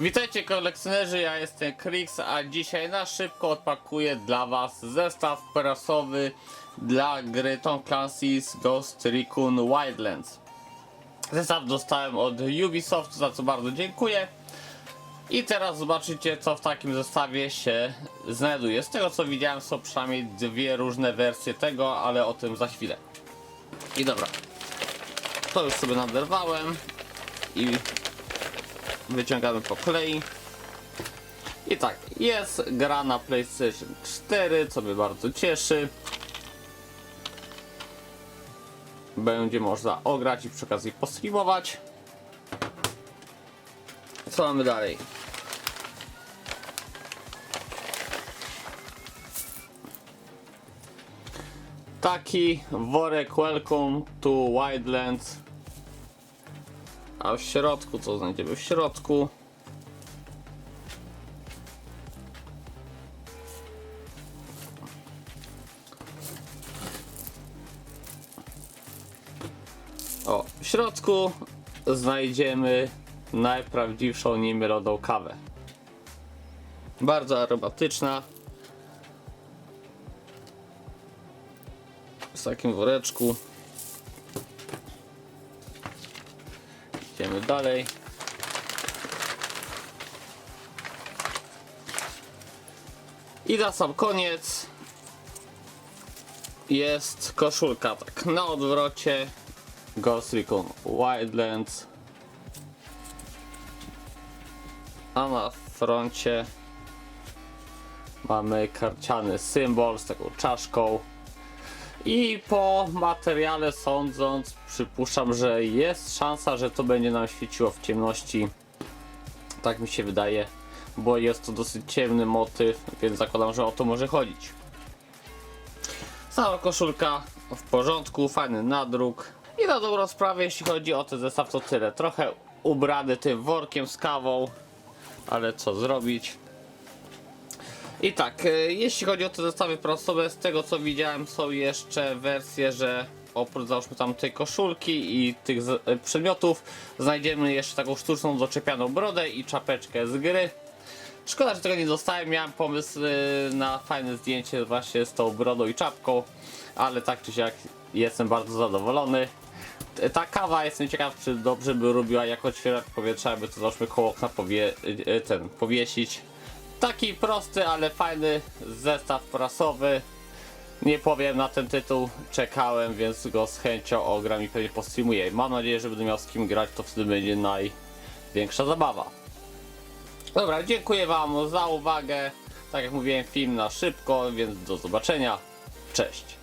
Witajcie kolekcjonerzy, ja jestem Krix, a dzisiaj na szybko odpakuję dla was zestaw prasowy dla gry Tom Clancy's Ghost Recon Wildlands. Zestaw dostałem od Ubisoft, za co bardzo dziękuję. I teraz zobaczycie co w takim zestawie się znajduje. Z tego co widziałem są przynajmniej dwie różne wersje tego, ale o tym za chwilę. I dobra, to już sobie naderwałem i wyciągamy po kolei. I tak, jest gra na PlayStation 4, co mnie bardzo cieszy. Będzie można ograć i przy okazji postreamować. Co mamy dalej? Taki worek Welcome to Wildlands. A w środku, co znajdziemy w środku? O, w środku znajdziemy najprawdziwszą niemieloną kawę. Bardzo aromatyczna. W takim woreczku. Idziemy dalej. I na sam koniec jest koszulka tak na odwrocie Ghost Recon Wildlands a na froncie mamy karciany symbol z taką czaszką i po materiale sądząc, przypuszczam, że jest szansa, że to będzie nam świeciło w ciemności. Tak mi się wydaje, bo jest to dosyć ciemny motyw, więc zakładam, że o to może chodzić. Sama koszulka w porządku, fajny nadruk. I na dobrą sprawę, jeśli chodzi o ten zestaw, to tyle. Trochę ubrany tym workiem z kawą, ale co zrobić. I tak, e, jeśli chodzi o te zestawy prasowe, z tego co widziałem są jeszcze wersje, że oprócz załóżmy tam tej koszulki i tych e, przedmiotów znajdziemy jeszcze taką sztuczną doczepianą brodę i czapeczkę z gry. Szkoda, że tego nie dostałem, miałem pomysł e, na fajne zdjęcie właśnie z tą brodą i czapką, ale tak czy siak jestem bardzo zadowolony. Ta kawa jestem ciekaw, czy dobrze by robiła jako odświeżacz powietrza, aby to załóżmy koło okna powie, ten, powiesić. Taki prosty, ale fajny zestaw prasowy. Nie powiem na ten tytuł, czekałem, więc go z chęcią ogram i pewnie postreamuję. Mam nadzieję, że będę miał z kim grać, to wtedy będzie największa zabawa. Dobra, dziękuję Wam za uwagę. Tak jak mówiłem, film na szybko, więc do zobaczenia. Cześć.